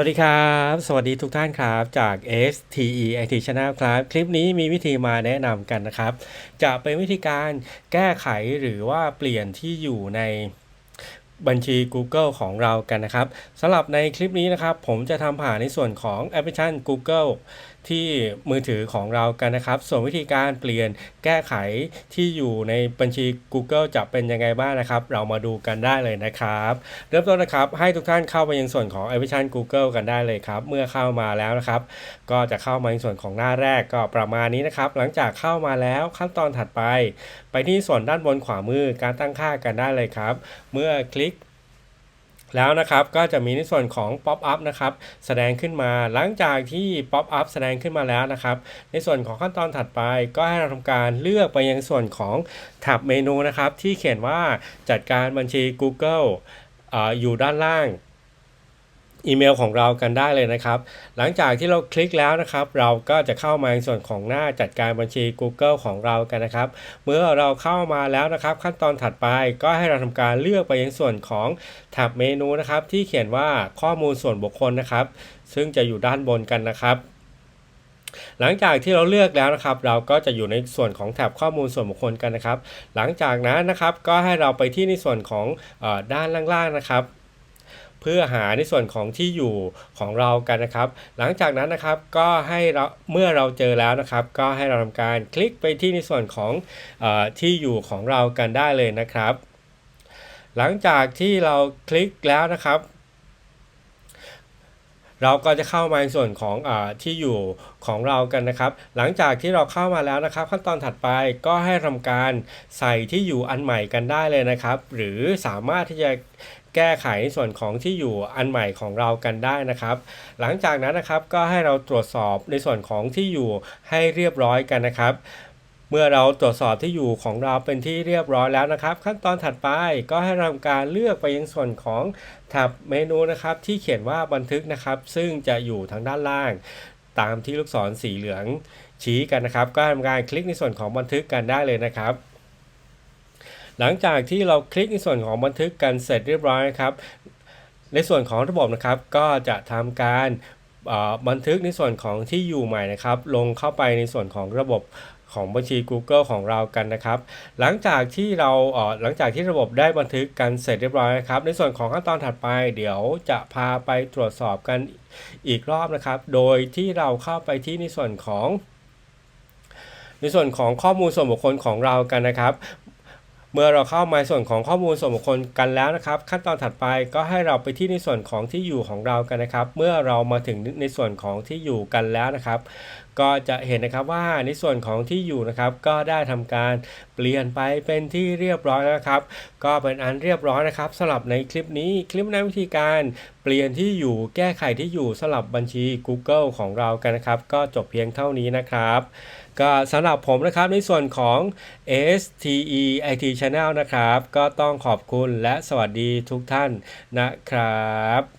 วัสดีครับ สวัสดีทุกท่านครับจาก STE IT Channel ครับ คลิปนี้มีวิธีมาแนะนำกันนะครับ จะเป็นวิธีการแก้ไขหรือว่าเปลี่ยนที่อยู่ในบัญชี Google ของเรากันนะครับสำหรับในคลิปนี้นะครับ ผมจะทำผ่านในส่วนของแอปพลิเคชัน Google ที่มือถือของเรากันนะครับ ส่วนวิธีการเปลี่ยนแก้ไขที่อยู่ในบัญชี Google จะเป็นยังไงบ้างนะครับ เรามาดูกันได้เลยนะครับ เริ่มต้นนะครับ ให้ทุกท่านเข้าไปยังส่วนของแอปพลิชัน Google กันได้เลยครับ เมื่อเข้ามาแล้วนะครับ ก็จะเข้ามาในส่วนของหน้าแรกก็ประมาณนี้นะครับ หลังจากเข้ามาแล้วขั้นตอนถัดไป ไปที่ส่วนด้านบนขวามือการตั้งค่ากันได้เลยครับ เมื่อคลิก แล้วนะครับก็จะมีในส่วนของ Pop up นะครับแสดงขึ้นมาหลังจากที่ Pop up แสดงขึ้นมาแล้วนะครับ ในส่วนของขั้นตอนถัดไปก็ให้เราทำการเลือกไปยังส่วนของแท็บเมนูนะครับที่เขียนว่าจัดการบัญชี Google ออยู่ด้านล่าง อีเมลของเรากันได้เลยนะครับ หลังจากที่เราคลิกแล้วนะครับ เราก็จะเข้ามาในส่วนของหน้าจัดการบัญชี Google ของเรากันนะครับ เมื่อเราเข้ามาแล้วนะครับ ขั้นตอนถัดไปก็ให้เราทำการเลือกไปยังส่วนของแท็บเมนูนะครับ ที่เขียนว่าข้อมูลส่วนบุคคลนะครับ ซึ่งจะอยู่ด้านบนกันนะครับหลังจากที่เราเลือกแล้วนะครับ เราก็จะอยู่ในส่วนของแท็บข้อมูลส่วนบุคคลกันนะครับ หลังจากนั้นนะครับก็ให้เราไปที่ในส่วนของออด้านล่างๆนะครับ พื่อหาในส่วนของที่อยู่ของเรากันนะครับ หลังจากนั้นนะครับก็ให้เราเมื่อเราเจอแล้วนะครับ ก็ให้เราทำการคลิกไปที่ในส่วนของอที่อยู่ของเรากันได้เลยนะครับ หลังจากที่เราคลิกแล้วนะครับเราก็จะเข้ามาในส่วนของอที่อยู่ของเรากันนะครับ หลังจากที่เราเข้ามาแล้วนะครับ ขั้นตอนถัดไปก็ให้ทำการใส่ที่อยู่อันใหม่กันได้เลยนะครับ หรือสามารถที่จะ แก้ไขในส่วนของที่อยู่อันใหม่ของเรากันได้นะครับ หลังจากนั้นนะครับก็ให้เราตรวจสอบในส่วนของที่อยู่ให้เรียบร้อยกันนะครับเมื่อเราตรวจสอบที่อยู่ของเราเป็นที่เรียบร้อยแล้วนะครับ ขั้นตอนถัดไปก็ให้ทำการเลือกไปยังส่วนของแท็บเมนูนะครับ ที่เขียนว่าบันทึกนะครับ ซึ่งจะอยู่ทางด้านล่าง ตามที่ลูกศรสีเหลืองชี้กันนะครับ ก็ทำการคลิกในส่วนของบันทึกกันได้เลยนะครับ หลังจากที่เราคลิกในส่วนของบันทึกกันเสร็จเรียบร้อยนะครับ ในส่วนของระบบนะครับก็จะทำการบันทึกในส่วนของที่อยู่ใหม่นะครับ ลงเข้าไปในส่วนของระบบของบัญชี Google ของเรากันนะครับ หลังจากที่เราเหลังจากที่ระบบได้บันทึกกันเสร็จเรียบร้อยนะครับ ในส่วนของขั้นตอนถัดไปเดี๋ยวจะพาไปตรวจสอบกันอีกรอบนะครับ โดยที่เราเข้าไปที่ในส่วนของในส่วนของข้อมูลส่วนบุคคลของเรากันนะครับ เมื่อเราเข้ามาส่วนของข้อมูลส่วนบุคคลกันแล้วนะครับ ขั้นตอนถัดไปก็ให้เราไปที่ในส่วนของที่อยู่ของเรากันนะครับ เมื่อเรามาถึงในส่วนของที่อยู่กันแล้วนะครับ ก็จะเห็นนะครับว่าในส่วนของที่อยู่นะครับ ก็ได้ทำการเปลี่ยนไปเป็นที่เรียบร้อยแล้วนะครับ ก็เป็นอันเรียบร้อยนะครับสำหรับในคลิปนี้คลิปแนวิธีการเปลี่ยนที่อยู่แก้ไขที่อยู่สำหรับบัญชี Google ของเรากันนะครับ ก็จบเพียงเท่านี้นะครับ ก็สำหรับผมนะครับในส่วนของ STE IT Channel นะครับ ก็ต้องขอบคุณและสวัสดีทุกท่านนะครับ